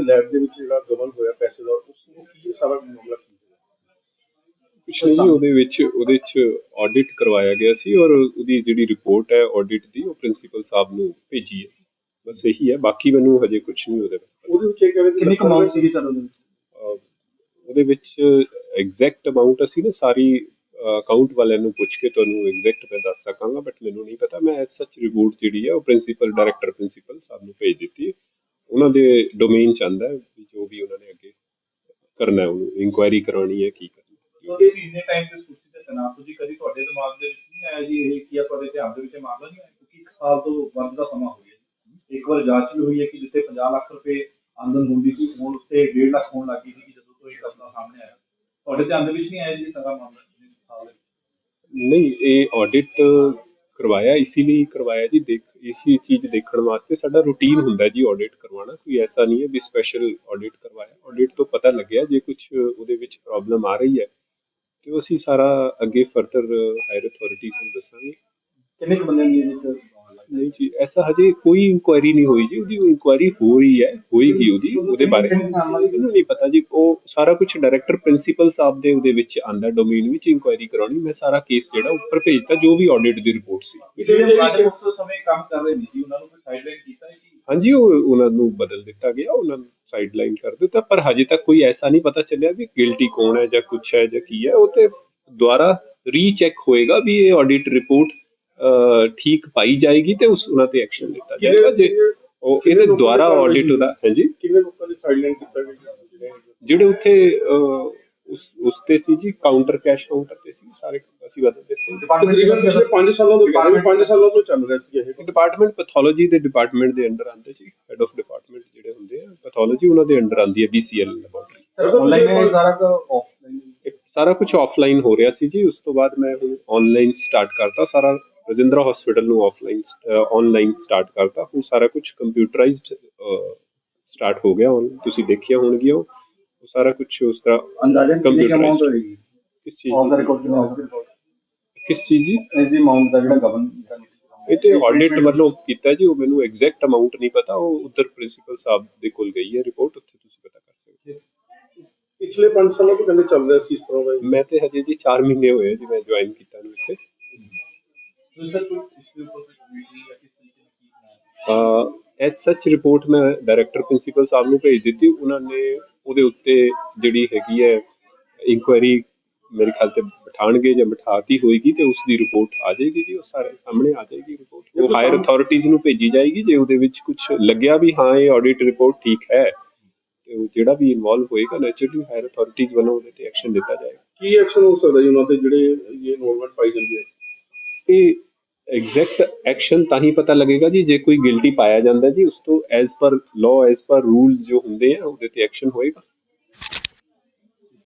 Lab ਦੇ ਵਿੱਚ ਜਿਹੜਾ ਗਵਨ ਹੋਇਆ ਪੈਸੇ ਦਾ ਉਸ ਨੂੰ ਕੀ ਸਾਰਾ ਮਾਮਲਾ ਕੀ ਕੁਛ ਨਹੀਂ ਉਹਦੇ ਵਿੱਚ ਉਹਦੇ ਚ ਆਡਿਟ ਕਰਵਾਇਆ ਗਿਆ ਸੀ ਔਰ ਉਹਦੀ ਜਿਹੜੀ ਰਿਪੋਰਟ ਹੈ ਆਡਿਟ ਦੀ ਉਹ ਪ੍ਰਿੰਸੀਪਲ ਸਾਹਿਬ ਨੂੰ ਭੇਜੀ ਹੈ ਬਸ ਇਹੀ ਹੈ ਬਾਕੀ ਮੈਨੂੰ ਹਜੇ ਕੁਛ ਨਹੀਂ ਉਹਦੇ ਬਾਰੇ ਉਹਦੇ ਵਿੱਚ ਇਹ ਕਹਿੰਦੇ ਕਿੰਨੀ ਕਮਾਉਂਡ ਸੀਗੀ ਸਰ ਉਹਦੇ ਵਿੱਚ? ਅਹ ਉਹਦੇ ਵਿੱਚ ਐਗਜ਼ੈਕਟ ਅਮਾਉਂਟ ਅਸੀਂ ਨਾ ਸਾਰੀ ਅਕਾਊਂਟ ਵਾਲਿਆਂ ਨੂੰ ਪੁੱਛ ਕੇ ਤੁਹਾਨੂੰ ਐਗਜ਼ੈਕਟ ਮੈਂ ਦੱਸ ਸਕਾਂਗਾ ਬਟ ਮੈਨੂੰ ਨਹੀਂ ਪਤਾ ਮੈਂ ਐਸ ਸੱਚ ਰਿਪੋਰਟ ਜਿਹੜੀ ਹੈ ਉਹ ਪ੍ਰਿੰਸੀਪਲ ਡਾਇਰੈਕਟਰ ਪ੍ਰਿੰਸੀਪਲ ਸਾਹਿਬ ਨੂੰ ਭੇਜ ਦਿੱਤੀ ਹੈ। ਉਹਨਾਂ ਦੇ ਡੋਮੇਨ ਚ ਆਂਦਾ ਜੋ ਵੀ ਉਹਨਾਂ ਨੇ ਅੱਗੇ ਕਰਨਾ ਹੈ ਉਹਨੂੰ ਇਨਕੁਆਇਰੀ ਕਰਾਉਣੀ ਹੈ ਕੀ ਕਰਨਾ ਹੈ। ਕਿਉਂਕਿ ਇੰਨੇ ਟਾਈਮ ਤੇ ਸੁਰਤੀ ਤੇ ਤਨਾਵ ਤੁਸੀਂ ਕਦੀ ਤੁਹਾਡੇ ਦਿਮਾਗ ਦੇ ਵਿੱਚ ਨਹੀਂ ਆਇਆ ਜੀ ਇਹ ਕੀ ਆ ਤੁਹਾਡੇ ਧਿਆਨ ਦੇ ਵਿੱਚ ਮਾਮਲਾ ਨਹੀਂ ਆਇਆ ਕਿਉਂਕਿ ਇੱਕ ਸਾਲ ਤੋਂ ਵੱਧ ਦਾ ਸਮਾਂ ਹੋ ਗਿਆ ਜੀ। ਇੱਕ ਵਾਰ ਜਾਂਚ ਵੀ ਹੋਈ ਹੈ ਕਿ ਜਿੱਥੇ 50 ਲੱਖ ਰੁਪਏ ਆਮਦਨ ਹੁੰਦੀ ਸੀ ਹੁਣ ਉੱਤੇ 1.5 ਲੱਖ ਹੋਣ ਲੱਗੀ ਸੀ ਜਦੋਂ ਤੋਂ ਇਹ ਸਾਹਮਣੇ ਆਇਆ ਤੁਹਾਡੇ ਧਿਆਨ ਦੇ ਵਿੱਚ ਨਹੀਂ ਆਇਆ ਜੀ ਸਾਰਾ ਮਾਮਲਾ ਦੇ? ਨਹੀਂ ਇਹ ਆਡਿਟ ਕਰਵਾਇਆ ਇਸੇ ਲਈ ਕਰਵਾਇਆ ਜੀ, ਦੇਖ, ਇਸੀ ਚੀਜ਼ ਦੇਖਣ ਵਾਸਤੇ ਸਾਡਾ ਰੂਟੀਨ ਹੁੰਦਾ ਜੀ ਆਡਿਟ ਕਰਵਾਉਣਾ, ਕੋਈ ਐਸਾ ਨਹੀਂ ਹੈ ਵੀ ਸਪੈਸ਼ਲ ਆਡਿਟ ਕਰਵਾਇਆ। ਆਡਿਟ ਤੋਂ ਪਤਾ ਲੱਗਿਆ, ਜੇ ਕੁਝ ਉਹਦੇ ਵਿੱਚ ਪ੍ਰੋਬਲਮ ਆ ਰਹੀ ਹੈ, ਤੇ ਉਹ ਅਸੀਂ ਸਾਰਾ ਅੱਗੇ ਫਰਦਰ ਹਾਇਰ ਅਥਾਰਟੀ ਨੂੰ ਦੱਸਾਂਗੇ। ਕਿੰਨੇ ਕੁ ਬੰਦਿਆਂ ਦੀ ਇਹਦੇ ਵਿੱਚ? ਨਹੀਂ ਜੀ ਐਸਾ ਹਜੇ ਕੋਈ ਇਨਕੁਆਇਰੀ ਨਹੀਂ ਹੋਈ ਜੀ ਉਹਦੀ ਇਨਕੁਆਇਰੀ ਹੋ ਰਹੀ ਹੈ ਹੋਏਗੀ ਉਹਦੀ ਉਹਦੇ ਬਾਰੇ। ਮੈਨੂੰ ਨਹੀਂ ਪਤਾ ਜੀ ਉਹ ਸਾਰਾ ਕੁਝ ਡਾਇਰੈਕਟਰ ਪ੍ਰਿੰਸੀਪਲ ਸਾਹਿਬ ਦੇ ਉਹਦੇ ਵਿੱਚ ਆਂਦਾ ਡੋਮੇਨ ਵਿੱਚ ਇਨਕੁਆਇਰੀ ਕਰਾਉਣੀ ਮੈਂ ਸਾਰਾ ਕੇਸ ਜਿਹੜਾ ਉੱਪਰ ਭੇਜਤਾ ਜੋ ਵੀ ਆਡਿਟ ਦੀ ਰਿਪੋਰਟ ਸੀ। ਜਿਹੜੇ ਮੁਲਾਜ਼ਮ ਉਸ ਸਮੇਂ ਕੰਮ ਕਰ ਰਹੇ ਨੇ ਜੀ ਉਹਨਾਂ ਨੂੰ ਕੋਈ ਸਾਈਡਲਾਈਨ ਕੀਤਾ ਹੈ ਕਿ ਹਾਂਜੀ ਉਹ ਉਹਨਾਂ ਨੂੰ ਬਦਲ ਦਿੱਤਾ ਗਿਆ ਉਹਨਾਂ ਨੂੰ ਸਾਈਡਲਾਈਨ ਕਰ ਦਿੱਤਾ ਪਰ ਹਜੇ ਤੱਕ ਕੋਈ ਐਸਾ ਨਹੀਂ ਪਤਾ ਚੱਲਿਆ ਵੀ ਗਿਲਟੀ ਕੌਣ ਹੈ ਜਾਂ ਕੁਛ ਹੈ ਜਾਂ ਕੀ ਹੈ ਉਹ ਤੇ ਦੁਬਾਰਾ ਰੀਚੈਕ ਹੋਏਗਾ ਵੀ ਇਹ ਆਡਿਟ ਰਿਪੋਰਟ ਠੀਕ ਪਾਈ ਜਾਏਗੀ ਤੇ ਉਸ ਉਹਨਾਂ ਤੇ ਐਕਸ਼ਨ ਲਿੱਤਾ ਜਾਏਗਾ। ਜੇ ਉਹ ਇਹਦੇ ਦੁਆਰਾ ਆਡਿਟ ਉਹਦਾ ਹਾਂਜੀ? ਕਿੰਨੇ ਲੋਕਾਂ ਨੇ ਸਾਈਡਲਾਈਨ ਕੀਤਾ ਗਿਆ ਜਿਹੜੇ ਉੱਥੇ ਉਸ ਉਸ ਤੇ ਸੀ ਜੀ ਕਾਊਂਟਰ ਕੈਸ਼ ਕਾਊਂਟਰ ਤੇ ਸੀ ਸਾਰੇ ਅਸੀਂ ਬਦਲ ਦਿੱਤੇ। ਤਕਰੀਬਨ ਪਿਛਲੇ 5 ਸਾਲਾਂ ਤੋਂ 5 ਸਾਲਾਂ ਤੋਂ ਚੱਲ ਰਿਹਾ ਸੀ ਇਹ। ਡਿਪਾਰਟਮੈਂਟ ਪੈਥੋਲੋਜੀ ਦੇ ਡਿਪਾਰਟਮੈਂਟ ਦੇ ਅੰਡਰ ਆਉਂਦੇ ਸੀ ਹੈਡ ਆਫ ਡਿਪਾਰਟਮੈਂਟ ਜਿਹੜੇ ਹੁੰਦੇ ਆ ਪੈਥੋਲੋਜੀ ਉਹਨਾਂ ਦੇ ਅੰਡਰ ਆਉਂਦੀ ਹੈ ਬੀਸੀਐਲ ਲੈਬੋਰਟਰੀ ਆਨਲਾਈਨ ਹੈ ਸਾਰਾ ਆਫਲਾਈਨ ਸਾਰਾ ਕੁਝ ਆਫਲਾਈਨ ਹੋ ਰਿਹਾ ਸੀ ਜੀ ਉਸ ਤੋਂ ਬਾਅਦ ਮੈਂ ਹੁਣ ਆਨਲਾਈਨ ਸਟਾਰਟ ਕਰਤਾ ਸਾਰਾ ਰਜਿੰਦਰਾ ਹਸਪੀਟਲ ਨੂੰ ਆਫਲਾਈਨ ਆਨਲਾਈਨ ਸਟਾਰਟ ਕਰਤਾ। ਹੁਣ ਸਾਰਾ ਕੁਝ ਕੰਪਿਊਟਰਾਈਜ਼ਡ ਸਟਾਰਟ ਹੋ ਗਿਆ। ਹੁਣ ਤੁਸੀਂ ਦੇਖਿਆ ਹੋਣਗੀਆਂ ਉਹ। ਉਹ ਸਾਰਾ ਕੁਝ ਉਸ ਤਰ੍ਹਾਂ ਅੰਦਾਜ਼ਨ ਕਿੰਨੀ. ਅਮਾਉਂਟ ਹੋਏਗੀ? ਕਿਸ ਚੀਜ਼ ਆਫ ਦਾ? ਦੀ? ਰਿਕਾਰਡ ਕਿੰਨਾ ਦਾ ਕਿਸ ਚੀਜ਼ ਜੀ ਇਸ ਦੀ ਅਮਾਉਂਟ ਦਾ ਜਿਹੜਾ ਗਵਨ ਇਹ ਤੇ ਆਡਿਟ ਵੱਲੋਂ ਕੀਤਾ ਜੀ। ਉਹ ਮੈਨੂੰ ਐਗਜ਼ੈਕਟ ਅਮਾਉਂਟ ਨਹੀਂ ਪਤਾ। ਉਹ ਉਧਰ ਪ੍ਰਿੰਸੀਪਲ ਸਾਹਿਬ ਦੇ ਕੋਲ ਗਈ ਹੈ ਰਿਪੋਰਟ ਉੱਥੇ ਤੁਸੀਂ ਪਤਾ ਕਰ ਸਕਦੇ ਹੋ। ਪਿਛਲੇ 5 ਸਾਲਾਂ ਤੋਂ ਕਹਿੰਦੇ ਚੱਲ ਰਿਹਾ ਸੀ ਇਸ ਤਰ੍ਹਾਂ ਦਾ। ਮੈਂ ਤੇ ਹਜੇ ਜੀ 4 ਮਹੀਨੇ ਹੋਏ ਜੀ ਮੈਂ ਜੁਆਇਨ ਕੀਤਾ ਨੂੰ ਇੱਥੇ। ਐਸ ਸੱਚ ਰਿਪੋਰਟ ਮੈਂ ਡਾਇਰੈਕਟਰ ਪ੍ਰਿੰਸੀਪਲ ਸਾਹਿਬ ਨੂੰ ਭੇਜ ਦਿੱਤੀ। ਉਹਨਾਂ ਨੇ ਉਹਦੇ ਉੱਤੇ ਜਿਹੜੀ ਹੈਗੀ ਹੈ ਇਨਕੁਆਇਰੀ ਮੇਰੇ ਖਿਆਲ ਤੇ ਬਿਠਾਣਗੇ ਜਾਂ ਬਿਠਾਤੀ ਹੋਏਗੀ ਤੇ ਉਸ ਦੀ ਰਿਪੋਰਟ ਆ ਜਾਏਗੀ ਜੀ। ਉਹ ਸਾਰੇ ਸਾਹਮਣੇ ਆ ਜਾਏਗੀ ਰਿਪੋਰਟ ਉਹ ਹਾਇਰ ਅਥਾਰਟੀਜ਼ ਨੂੰ ਭੇਜੀ ਜਾਏਗੀ ਜੇ ਉਹਦੇ ਵਿੱਚ ਕੁਝ ਲੱਗਿਆ ਵੀ ਹਾਂ ਇਹ ਆਡਿਟ ਰਿਪੋਰਟ ਠੀਕ ਹੈ। ਤੇ ਉਹ ਜਿਹੜਾ ਵੀ ਇਨਵੋਲਵ ਹੋਏਗਾ ਨੈਚੁਰਲੀ ਹਾਇਰ ਅਥਾਰਟੀਜ਼ ਵੱਲੋਂ ਉਹਦੇ ਤੇ ਐਕਸ਼ਨ ਲਿੱਤਾ ਜਾਏਗਾ। ਕੀ ਐਕਸ਼ਨ ਹੋ ਸਕਦਾ ਜੀ? ਉਹਨਾਂ ਤੇ ਜਿਹੜੇ ਇਹ ਇਨਵੋਲਵਮੈਂਟ ਪਾਈ ਜਾਂਦੀ ਹੈ ਇਹ ਐਗਜ਼ੈਕਟ ਐਕਸ਼ਨ ਤਾਂ ਹੀ ਪਤਾ ਲੱਗੇਗਾ ਜੀ, ਜੇ ਕੋਈ ਗਿਲਟੀ ਪਾਇਆ ਜਾਂਦਾ ਜੀ, ਉਸ ਤੋਂ as per law as per rule ਜੋ ਹੁੰਦੇ ਆ, ਉਹਦੇ ਤੇ ਐਕਸ਼ਨ ਹੋਏਗਾ।